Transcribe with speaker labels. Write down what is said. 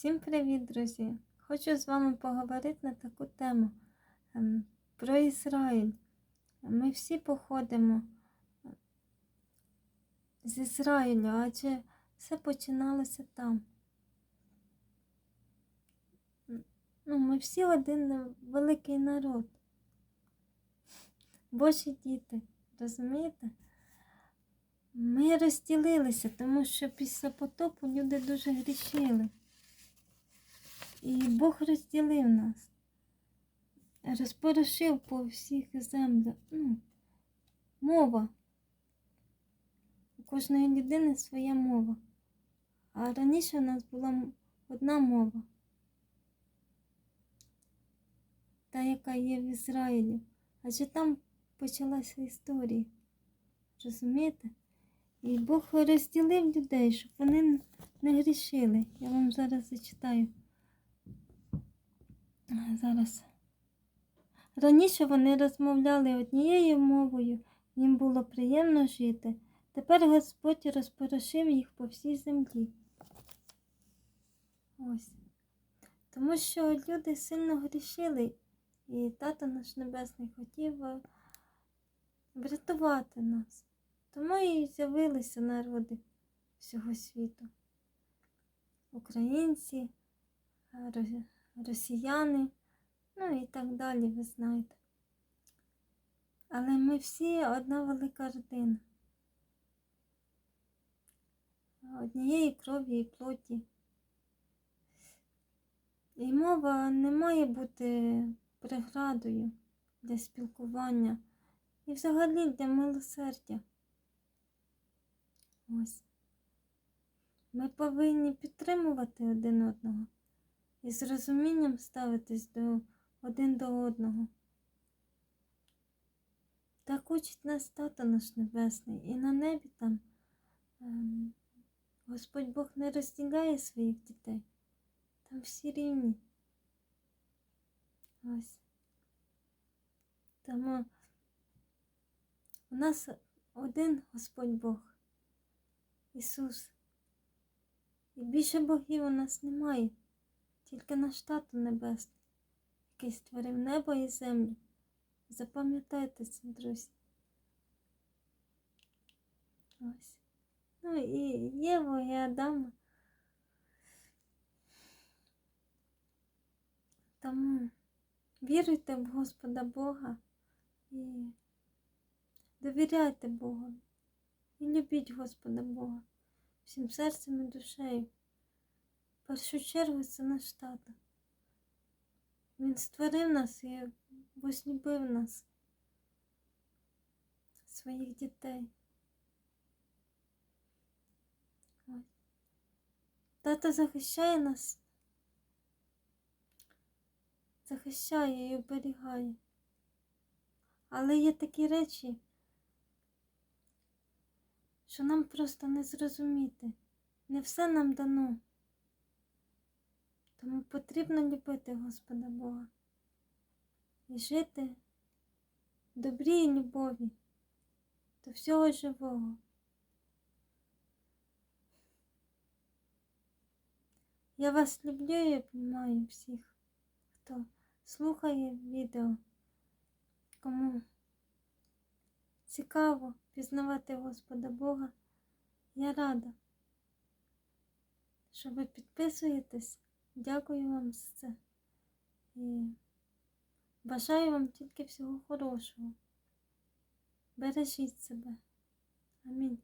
Speaker 1: Всім привіт, друзі! Хочу з вами поговорити на таку тему ем, про Ізраїль. Ми всі походимо з Ізраїлю, адже все починалося там. Ну, ми всі один великий народ. Божі діти, розумієте? Ми розділилися, тому що після потопу люди дуже грішили. І Бог розділив нас, розпорошив по всіх землях. Ну, мова. У кожної людини своя мова. А раніше у нас була одна мова. Та, яка є в Ізраїлі. Адже там почалася історія. Розумієте? І Бог розділив людей, щоб вони не грішили. Я вам зараз зачитаю. Зараз. Раніше вони розмовляли однією мовою, їм було приємно жити. Тепер Господь розпорошив їх по всій землі. Ось. Тому що люди сильно грішили, і тато наш Небесний хотів е, врятувати нас. Тому і з'явилися народи всього світу. Українці, е, росіяни, ну і так далі, ви знаєте. Але ми всі одна велика родина. Однієї крові і плоті. І мова не має бути преградою для спілкування і взагалі для милосердя. Ось. Ми повинні підтримувати один одного і з розумінням ставитись до один до одного. Так учить нас тато наш небесний, і на небі там ем, Господь Бог не розділяє своїх дітей. Там всі рівні. Ось. Тому у нас один Господь Бог, Ісус. І більше богів у нас немає, тільки наш тато небесний, який створив небо і землю. Запам'ятайте це, друзі. Ось. Ну і Єву, і Адама. Тому віруйте в Господа Бога і довіряйте Богу. І любіть Господа Бога всім серцем і душею. Першу чергу це наш тато. Він створив нас і возлюбив нас, своїх дітей. Ось. Тато захищає нас, захищає і оберігає. Але є такі речі, що нам просто не зрозуміти. Не все нам дано. Тому потрібно любити Господа Бога і жити в добрій любові до всього живого. Я вас люблю і обіймаю всіх, хто слухає відео, кому цікаво пізнавати Господа Бога. Я рада, що ви підписуєтесь. Дякую вам за це. І бажаю вам тільки всього хорошого. Бережіть себе. Амінь.